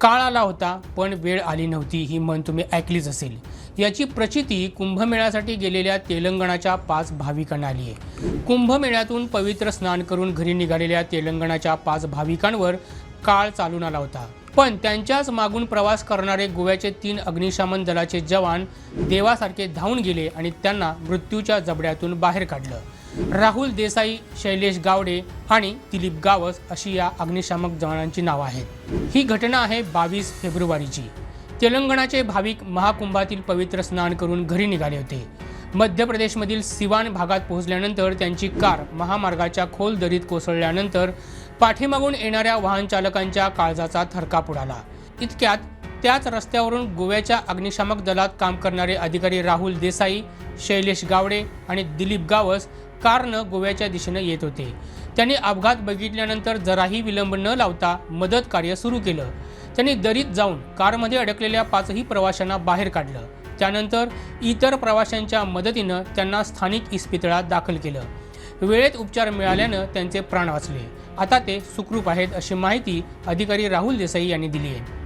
काळ आला होता पण वेळ आली नव्हती ही म्हण तुम्ही ऐकलीच असेल. याची प्रचिती कुंभमेळ्यासाठी गेलेल्या तेलंगणाच्या पाच भाविकांना आली आहे. कुंभमेळ्यातून पवित्र स्नान करून घरी निघालेल्या तेलंगणाच्या पाच भाविकांवर काळ चालून आला होता. पण त्यांच्याच मागून प्रवास करणारे गोव्याचे तीन अग्निशमन दलाचे जवान देवासारखे धावून गेले आणि त्यांना मृत्यूच्या जबड्यातून बाहेर काढलं. राहुल देसाई शैलेश गावडे आणि दिलीप गावस अशी या अग्निशामक जवानांची नावं आहेत. ही घटना आहे बावीस फेब्रुवारीची. तेलंगणाचे भाविक महाकुंभातील पवित्र स्नान करून घरी निघाले होते. मध्य प्रदेशमधील सिवान भागात पोहोचल्यानंतर त्यांची कार महामार्गाच्या खोल दरीत कोसळल्यानंतर पाठीमागून येणाऱ्या वाहन चालकांच्या काळजाचा थरकाप उडाला. इतक्यात त्याच रस्त्यावरून गोव्याच्या अग्निशामक दलात काम करणारे अधिकारी राहुल देसाई शैलेश गावडे आणि दिलीप गावस कारनं गोव्याच्या दिशेनं येत होते. त्यांनी अपघात बघितल्यानंतर जराही विलंब न लावता मदत कार्य सुरू केलं. त्यांनी दरीत जाऊन कारमध्ये अडकलेल्या पाचही प्रवाशांना बाहेर काढलं. त्यानंतर इतर प्रवाशांच्या मदतीनं त्यांना स्थानिक इस्पितळात दाखल केलं. वेळेत उपचार मिळाल्यानं त्यांचे प्राण वाचले. आता ते सुखरूप आहेत अशी माहिती अधिकारी राहुल देसाई यांनी दिली आहे.